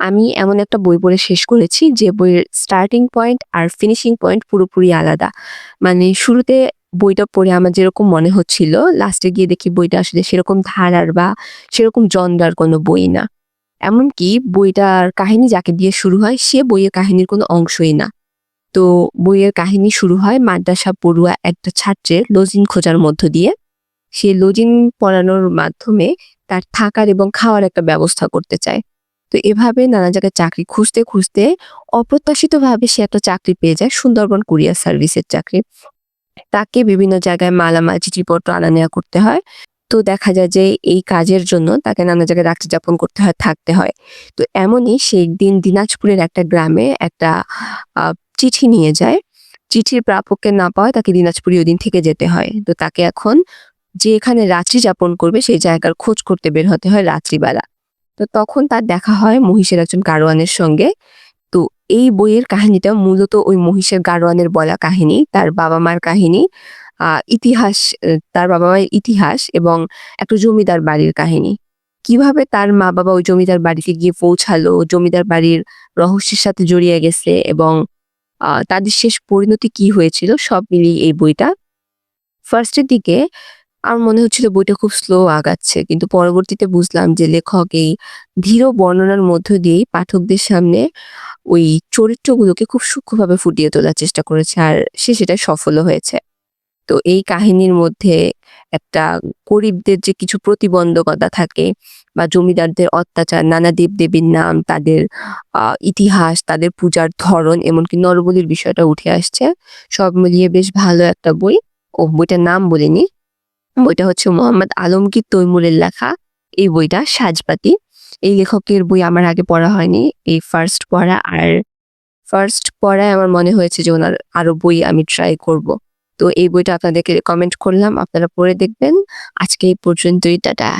আমি এমন একটা বই পড়ে শেষ করেছি যে বইয়ের স্টার্টিং পয়েন্ট আর ফিনিশিং পয়েন্ট পুরোপুরি আলাদা। মানে শুরুতে বইটা পড়ে আমার যেরকম মনে হচ্ছিল, লাস্টে গিয়ে দেখি বইটা আসলে সেরকম ধারার বা সেরকম জনরার কোনো বই না। এমনকি বইটার কাহিনী যাকে দিয়ে শুরু হয় সে বইয়ের কাহিনীর কোনো অংশই না। তো বইয়ের কাহিনী শুরু হয় মাদ্রাসা পড়ুয়া একটা ছাত্রের লজিং খোঁজার মধ্য দিয়ে। সে লজিং পড়ানোর মাধ্যমে তার থাকার এবং খাওয়ার একটা ব্যবস্থা করতে চায়। তো এভাবে নানা জায়গায় চাকরি খুঁজতে, খুঁজতে অপ্রত্যাশিতভাবে সে একটা চাকরি পেয়ে যায় সুন্দরবন কুরিয়ার সার্ভিসের চাকরি। তাকে বিভিন্ন জায়গায় মালামাল চিঠিপত্র আনা নেওয়া করতে হয়। তো দেখা যায় যে এই কাজের জন্য তাকে নানা জায়গায় রাত্রি যাপন করতে হয়, থাকতে হয়। তো এমনই সে একদিন দিনাজপুরের একটা গ্রামে একটা চিঠি নিয়ে যায়। চিঠির প্রাপককে না পাওয়ায় তাকে দিনাজপুরে ওইদিন থেকে যেতে হয়। তো তাকে এখন যে এখানে রাত্রি যাপন করবে সেই জায়গার খোঁজ করতে বের হতে হয় রাত্রিবেলা। তো তখন তার দেখা হয় মহিষের একজন গারোয়ানের সঙ্গে। তো এই বইয়ের কাহিনীটা মূলত ওই মহিষের গারোয়ানের বলা কাহিনী, তার বাবা-মার কাহিনী, আ ইতিহাস তার বাবা-মায়ের ইতিহাস এবং একটা জমিদার বাড়ির কাহিনী। কীভাবে তার মা-বাবা ওই জমিদার বাড়িতে গিয়ে পৌঁছালো, জমিদার বাড়ির রহস্যের সাথে জড়িয়ে গেছে এবং তাদের শেষ পরিণতি কি হয়েছিল সব মিলিয়ে এই বইটা। ফার্স্টের দিকে আমার মনে হচ্ছিল বইটা খুব স্লো আগাচ্ছে। কিন্তু পরবর্তীতে বুঝলাম যে লেখক এই ধীর বর্ণনার মধ্য দিয়েই পাঠকদের সামনে ওই চরিত্রগুলোকে খুব সূক্ষ্মভাবে ফুটিয়ে তোলার চেষ্টা করেছে। আর সে সেটা সফলও হয়েছে। তো এই কাহিনীর মধ্যে একটা গরিবদের যে কিছু প্রতিবন্ধকতা থাকে বা জমিদারদের অত্যাচার, নানা দেব-দেবীর নাম, তাদের ইতিহাস, তাদের পূজার ধরন এমনকি নরবলির বিষয়টা উঠে আসছে। সব মিলিয়ে বেশ ভালো একটা বই। ও বইটার নাম বলিনি। বইটা হচ্ছে মোহাম্মদ আলমগীর তৈমুরের লেখা এই বইটা 'সাজপাতি'। এই লেখকের বই আমার আগে পড়া হয়নি। এই ফার্স্ট পড়া আর ফার্স্ট পড়ায় আমার মনে হয়েছে যে ওনার আরও বই আমি ট্রাই করব। তো এই বইটা আপনাদেরকে রেকমেন্ড করলাম। আপনারা পড়ে দেখবেন। আজকে এই পর্যন্তই। টাটা।